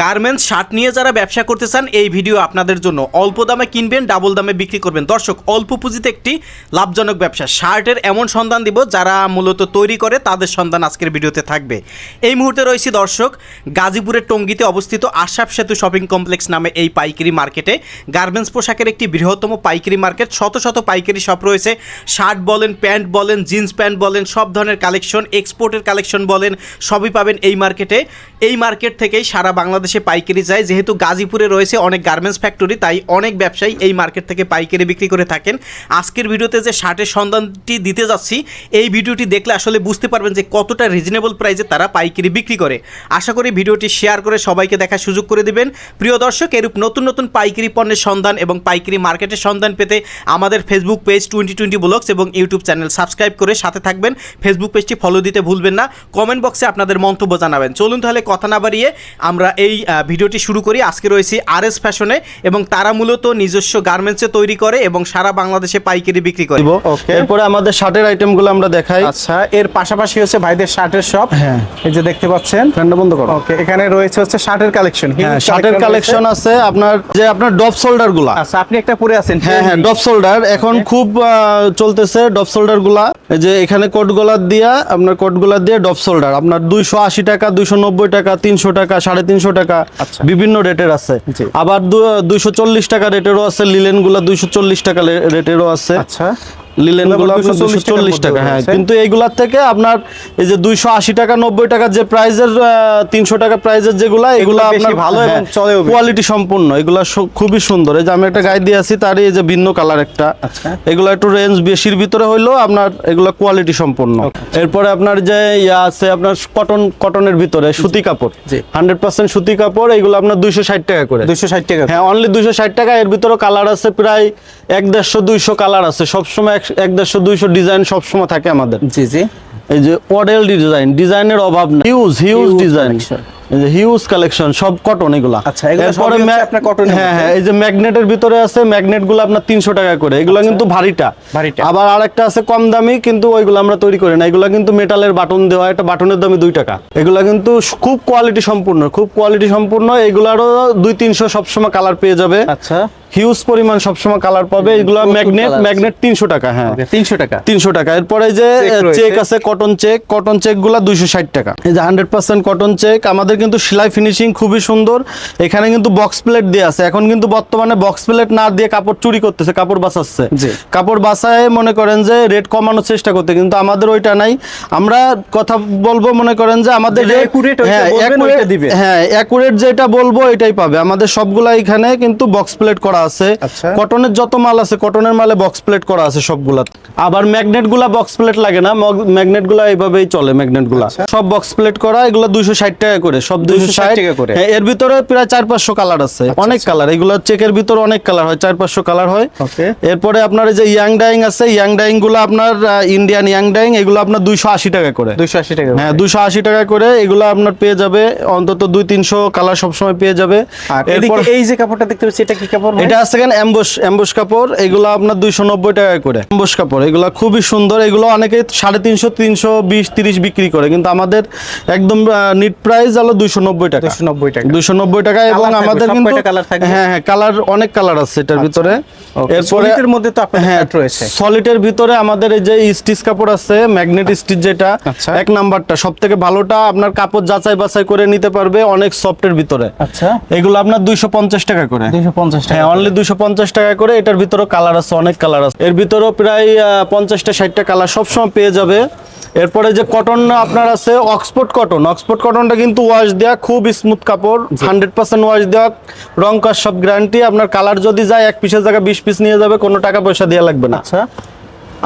Garments shirt নিয়ে যারা ব্যবসা করতে চান, এই ভিডিও আপনাদের জন্য। অল্প দামে কিনবেন, ডাবল দামে বিক্রি করবেন। দর্শক, অল্প পুঁজিতে একটি লাভজনক ব্যবসা। শার্টের এমন সন্ধান দিব, যারা মূলত তৈরি করে, তাদের সন্ধান আজকের ভিডিওতে থাকবে। এই মুহূর্তে রয়েছে দর্শক, গাজীপুরের টঙ্গিতে অবস্থিত আশাফ সেতু শপিং কমপ্লেক্স নামে এই পাইকারি মার্কেটে। গার্মেন্টস পোশাকের একটি বৃহত্তম পাইকারি মার্কেট, শত শত পাইকারি শপ রয়েছে। শার্ট বলেন, প্যান্ট বলেন, জিন্স প্যান্ট বলেন, সব ধরনের কালেকশন, এক্সপোর্টের কালেকশন বলেন, সবই পাবেন এই মার্কেটে। এই মার্কেট থেকেই সারা বাংলাদেশে পাইকারি যায় যেহেতু গাজীপুরে রয়েছে অনেক গার্মেন্টস ফ্যাক্টরি তাই অনেক ব্যবসায়ী এই মার্কেট থেকে পাইকারি বিক্রি করে থাকেন। আজকের ভিডিওতে যে শার্টের সন্ধানটি দিতে যাচ্ছি, এই ভিডিওটি দেখলে আসলে বুঝতে পারবেন যে কতটা রিজনেবল প্রাইসে তারা পাইকারি বিক্রি করে। আশা করি ভিডিওটি শেয়ার করে সবাইকে দেখার সুযোগ করে দিবেন। প্রিয় দর্শক, এরূপ নতুন নতুন পাইকারি পণ্যের সন্ধান এবং পাইকারি মার্কেটের সন্ধান পেতে আমাদের Facebook page twenty twenty blogs এবং ইউটিউব চ্যানেল সাবস্ক্রাইব করে সাথে থাকবেন। ফেসবুক পেজটি ফলো দিতে ভুলবেন না। কমেন্ট বক্সে আপনাদের মন্তব্য জানাবেন। চলুন তাহলে কথা না বাড়িয়ে আমরা এই ভিডিওটি শুরু করি। আজকে রয়েছি আর এস ফ্যাশনে এবং তারা মূলত নিজস্ব গার্মেন্টসে তৈরি করে এবং সারা বাংলাদেশে পাইকারি বিক্রি করে। এরপরে আমাদের শার্টের আইটেমগুলো আমরা দেখাই। আচ্ছা। এর পাশাপাশি হচ্ছে ভাইদের শার্টের শপ হ্যাঁ। এই যে দেখতে পাচ্ছেন। ফ্যানটা বন্ধ করো। ওকে এখানে রয়েছে হচ্ছে শার্টের কালেকশন হ্যাঁ শার্টের কালেকশন আছে। আপনার যে আপনার ডপ শোল্ডারগুলা আচ্ছা আপনি একটা পরে আছেন। হ্যাঁ হ্যাঁ ডপ শোল্ডার এখন খুব চলতেছে ডপ শোল্ডারগুলা এই যে এখানে কোট গোলার দিয়া আপনার কোট গোলার দিয়ে ডপ শোল্ডার আপনার দুইশো আশি টাকা দুইশো নব্বই টাকা তিনশো টাকা সাড়ে তিনশো টাকা আচ্ছা। বিভিন্ন রেটের আছে। আবার দুইশো চল্লিশ টাকা রেটেরও আছে লিলেনগুলা দুইশো চল্লিশ টাকা রেটেরও আছে আচ্ছা লিলেনগুলো এগুলো আবার 240 দুশো চল্লিশ টাকা হ্যাঁ কিন্তু এইগুলার থেকে আপনার এই যে দুইশো আশি টাকা নব্বই টাকা যে প্রাইজের তিনশো টাকা প্রাইজের যেগুলা এগুলো আপনার ভালো এবং চলেও বেশি। কোয়ালিটি সম্পূর্ণ। এগুলা খুবই সুন্দর। এই যে আমি একটা গায়ে দিয়ে আছি তারই এই যে ভিন্ন কালার একটা। আচ্ছা। এগুলো একটু রেঞ্জ বেশির ভিতরে হইলেও আপনার এগুলো কোয়ালিটি সম্পূর্ণ। এরপরে আপনার যে ইয়া আছে আপনার কটন কটনের ভিতরে সুতি কাপড়। হান্ড্রেড পার্সেন্ট সুতি কাপড় এগুলো আপনার দুইশো ষাট টাকা করে। দুইশো ষাট টাকা হ্যাঁ অনলি দুইশো ষাট টাকা এর ভিতরে কালার আছে প্রায় এক দেড়শো দুইশো কালার আছে। সবসময় এক- দেড়শো দুইশো ডিজাইন সবসময় থাকে আমাদের। জি জি। এই যে মডেল ডিজাইন ডিজাইনের অভাব না হিউজ হিউজ ডিজাইন। যে হিউজ কালেকশন সব কটন এগুলা। আচ্ছা, এরপরে এর হ্যাঁ হ্যাঁ এই যে ম্যাগনেটের ভিতরে আছে ম্যাগনেটগুলো আপনার তিনশো টাকা করে। এগুলো কিন্তু ভারীটা। আচ্ছা। আবার আরেকটা আছে কম দামি কিন্তু ওইগুলো আমরা তৈরি করি না। এগুলো কিন্তু মেটালের বাটন দেওয়া একটা বাটনের দামই দুই টাকা। এগুলা কিন্তু খুব কোয়ালিটি সম্পূর্ণ খুব কোয়ালিটি সম্পূর্ণ। এগুলারও দুই তিনশো সবসময় কালার পেয়ে যাবে। আচ্ছা। হিউজ পরিমাণ সবসময় কালার পাবে। এগুলো ম্যাগনেট ম্যাগনেট তিনশো টাকা হ্যাঁ। তিনশো টাকা। তিনশো টাকা। এরপরে যে চেক আছে কটন চেক কটন চেকগুলা দুইশো ষাট টাকা। এই যে হান্ড্রেড পার্সেন্ট কটন চেক আমাদের কিন্তু সেলাই ফিনিশিং খুবই সুন্দর। এখানে কিন্তু বক্স প্লেট দিয়ে আছে। এখন কিন্তু বর্তমানে বক্স প্লেট না দিয়ে কাপড় চুরি করতেছে কাপড় বাঁচাচ্ছে। কাপড় বাঁচায় মনে করেন যে রেট কমানোর চেষ্টা করতে কিন্তু আমাদের ওইটা নাই। আমরা কথা বলব মনে করেন যে আমাদের হ্যাঁ। হ্যাঁ অ্যাকুরেট যেটা বলব এটাই পাবে। আমাদের সবগুলা এখানে কিন্তু বক্স প্লেট করা আছে। আচ্ছা। কটনের যত মাল আছে কটনের মালে বক্স প্লেট করা আছে সবগুলা। আবার ম্যাগনেটগুলা বক্স প্লেট লাগে না ম্যাগনেটগুলা এইভাবেই চলে ম্যাগনেটগুলা। আচ্ছা। সব বক্স প্লেট করা এগুলো দুইশো ষাট টাকা করে সব দুইশো ষাট টাকা করে। হ্যাঁ, এর ভিতরে প্রায় চার পাঁচশো কালার আছে। অনেক কালার এগুলো চেকের ভিতরে অনেক কালার হয় চার পাঁচশো কালার হয়। এরপরে আপনার যে ইয়াং ডাইং আছে ইয়াং ডাইংগুলো আপনার ইন্ডিয়ান ইয়াং ডাইং এগুলো আপনার দুইশো আশি টাকা করে। দুইশো আশি টাকা হ্যাঁ দুশো আশি টাকা করে এগুলো আপনার পেয়ে যাবে অন্তত দুই তিনশো কালার সবসময় পেয়ে যাবে। এই যে কাপড়টা দেখতে পাচ্ছি এটা কি কাপড় এটা আছে কেন? অ্যাম্বুশ অ্যাম্বুশ কাপড় এগুলো আপনার দুইশো নব্বই টাকা করে। অ্যাম্বুশ কাপড় এগুলো খুবই সুন্দর এগুলো অনেকে সাড়ে তিনশো তিনশো বিশ তিরিশ বিক্রি করে। কিন্তু আমাদের একদম নিট প্রাইস হলো দুইশো নব্বই টাকা। 290 টাকা। দুইশো নব্বই টাকা এবং আমাদের কিন্তু কয়টা colour থাকবে? হ্যাঁ হ্যাঁ কালার অনেক কালার আছে এটার ভিতরে। Okay, এর মধ্যে তো হ্যাঁ রয়েছে। সলিটের ভিতরে আমাদের এই যে স্টিচ কাপড় আছে ম্যাগনেট স্টিচ যেটা আচ্ছা। এক নাম্বারটা। সব থেকে ভালোটা আপনার কাপড় যাচাই বাছাই করে নিতে পারবে অনেক সফটের ভিতরে। আচ্ছা। এগুলো আপনার দুইশো পঞ্চাশ টাকা করে। দুইশো পঞ্চাশ টাকা হ্যাঁ অনলি দুশো পঞ্চাশ টাকা করে। এটার ভিতরে কালার আছে অনেক কালার আছে। এর ভিতরেও প্রায় পঞ্চাশটা ষাটটা কালার সবসময় পেয়ে যাবে। এরপরে যে কটন আপনার আছে অক্সফোর্ড কটন অক্সফোর্ড কটনটা কিন্তু ওয়াশ দেওয়া খুব স্মুথ কাপড় হান্ড্রেড পার্সেন্ট ওয়াশ দেওয়া রং কাজ সব গ্যারান্টি আপনার কালার যদি যায় এক পিসের জায়গায় বিশ পিস নিয়ে যাবে কোনো টাকা পয়সা দেওয়া লাগবে না। আচ্ছা।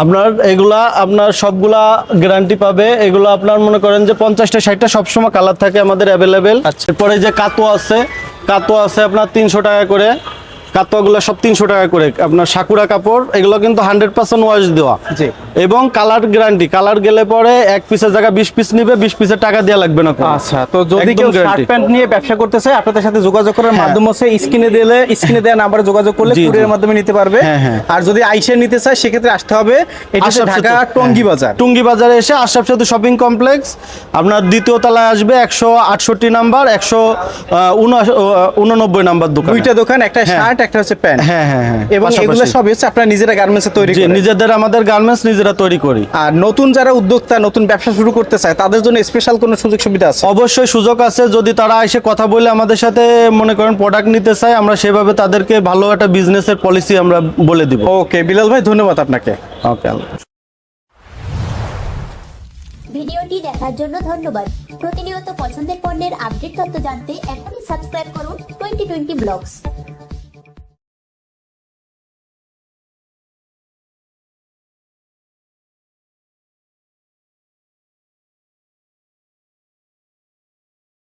আপনার এগুলা আপনার সবগুলা গ্যারান্টি পাবে। এগুলো আপনার মনে করেন যে পঞ্চাশটা ষাটটা সবসময় কালার থাকে আমাদের অ্যাভেলেবেল আচ্ছা। এরপরে যে কাতো আছে কাতো আছে আপনার তিনশো টাকা করে। কাতোয়াগুলো সব তিনশো টাকা করে আপনার সাকুরা কাপড় এগুলো কিন্তু হান্ড্রেড পার্সেন্ট ওয়াশ দেওয়া জি এবং কালার গ্যারান্টি কালার গেলে পরে এক পিসের জায়গায় বিশ পিস নিবে বিশ পিসের টাকা দেওয়া লাগবে না আচ্ছা তো যদি কেউ শার্ট প্যান্ট নিয়ে ব্যবসা করতে চায় আপনাদের সাথে যোগাযোগ করার হ্যাঁ। মাধ্যম হচ্ছে স্ক্রিনে দিলে স্ক্রিনে দেওয়া নাম্বারে যোগাযোগ করলে। কুরিয়ার মাধ্যমে নিতে পারবে হ্যাঁ, হ্যাঁ। আর যদি আইসে নিতে চায় সেক্ষেত্রে আসতে হবে এটা ঢাকা টঙ্গি। বাজার টঙ্গি বাজারে এসে আশরাফ সেতু শপিং কমপ্লেক্স আপনার দ্বিতীয় তলায় আসবে একশো আটষট্টি নাম্বার একশো উননব্বই নাম্বার দোকান দুইটা দোকান একটা। শার্ট একটা হচ্ছে প্যান্ট। হ্যাঁ হ্যাঁ হ্যাঁ। এবং। এগুলো সব হচ্ছে আপনারা নিজেরা গার্মেন্টসে তৈরি করেন। নিজেদের আমাদের গার্মেন্টস নিজেরা তৈরি করি। আর নতুন যারা উদ্যোক্তা নতুন ব্যবসা শুরু করতে চায় তাদের জন্য স্পেশাল কোনো সুযোগ সুবিধা আছে? অবশ্যই সুযোগ আছে। যদি তারা এসে কথা বলে আমাদের সাথে মনে করেন প্রোডাক্ট নিতে চায় আমরা সেভাবে তাদেরকে ভালো একটা বিজনেসের পলিসি আমরা বলে দিব। ওকে বিলাল ভাই ধন্যবাদ আপনাকে। ওকে ভিডিওটি দেখার জন্য ধন্যবাদ। প্রতিনিয়ত পছন্দের পণ্যের আপডেট তথ্য জানতে এখনই সাবস্ক্রাইব করুন টোয়েন্টি টোয়েন্টি ব্লগস